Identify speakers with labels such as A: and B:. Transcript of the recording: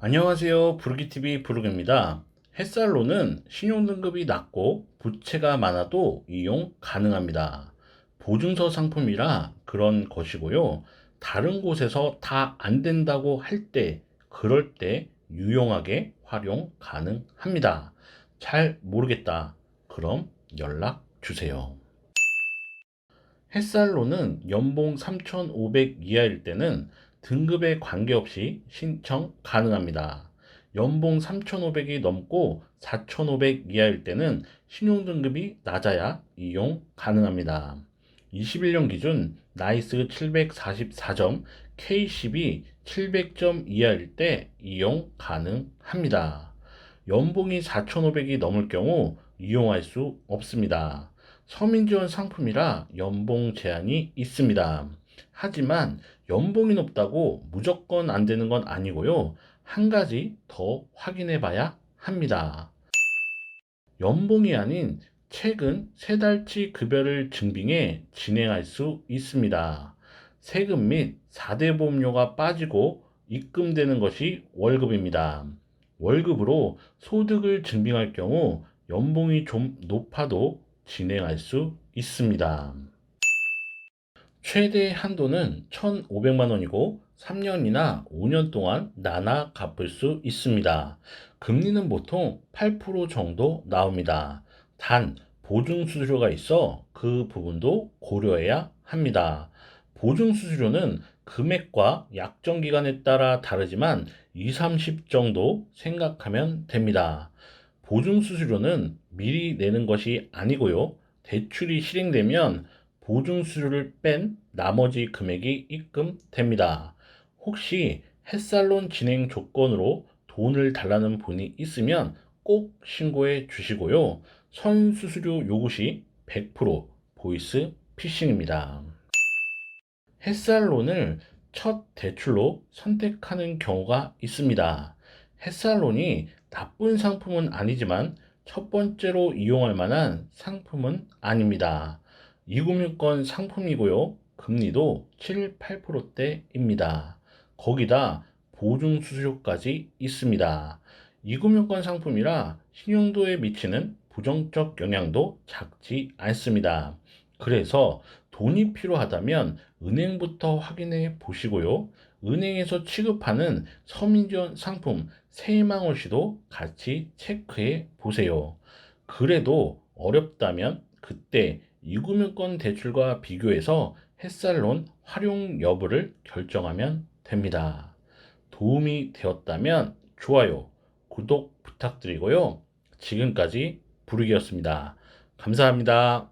A: 안녕하세요. 부르기TV 부르기입니다. 햇살로는 신용등급이 낮고 부채가 많아도 이용 가능합니다. 보증서 상품이라 그런 것이고요. 다른 곳에서 다 안 된다고 할 때, 그럴 때 유용하게 활용 가능합니다. 잘 모르겠다. 그럼 연락 주세요. 햇살로는 연봉 3,500 이하일 때는 등급에 관계없이 신청 가능합니다. 연봉 3,500이 넘고 4,500 이하일 때는 신용등급이 낮아야 이용 가능합니다. 21년 기준 나이스 744점, K10이 700점 이하일 때 이용 가능합니다. 연봉이 4,500이 넘을 경우 이용할 수 없습니다. 서민지원 상품이라 연봉 제한이 있습니다. 하지만 연봉이 높다고 무조건 안 되는 건 아니고요. 한 가지 더 확인해 봐야 합니다. 연봉이 아닌 최근 세 달치 급여를 증빙해 진행할 수 있습니다. 세금 및 4대 보험료가 빠지고 입금되는 것이 월급입니다. 월급으로 소득을 증빙할 경우 연봉이 좀 높아도 진행할 수 있습니다. 최대 한도는 1,500만 원이고 3년이나 5년 동안 나눠 갚을 수 있습니다. 금리는 보통 8% 정도 나옵니다. 단 보증 수수료가 있어 그 부분도 고려해야 합니다. 보증 수수료는 금액과 약정 기간에 따라 다르지만 2, 30 정도 생각하면 됩니다. 보증 수수료는 미리 내는 것이 아니고요. 대출이 실행되면 보증 수수료를 뺀 나머지 금액이 입금됩니다. 혹시 햇살론 진행 조건으로 돈을 달라는 분이 있으면 꼭 신고해 주시고요. 선수수료 요구 시 100% 보이스 피싱입니다. 햇살론을 첫 대출로 선택하는 경우가 있습니다. 햇살론이 나쁜 상품은 아니지만 첫 번째로 이용할 만한 상품은 아닙니다. 2금융권 상품이고요. 금리도 7, 8%대입니다. 거기다 보증 수수료까지 있습니다. 2금융권 상품이라 신용도에 미치는 부정적 영향도 작지 않습니다. 그래서 돈이 필요하다면 은행부터 확인해 보시고요. 은행에서 취급하는 서민지원 상품 새망올 시도 같이 체크해 보세요. 그래도 어렵다면 그때 이금융권 대출과 비교해서 햇살론 활용 여부를 결정하면 됩니다. 도움이 되었다면 좋아요, 구독 부탁드리고요. 지금까지 부르기였습니다. 감사합니다.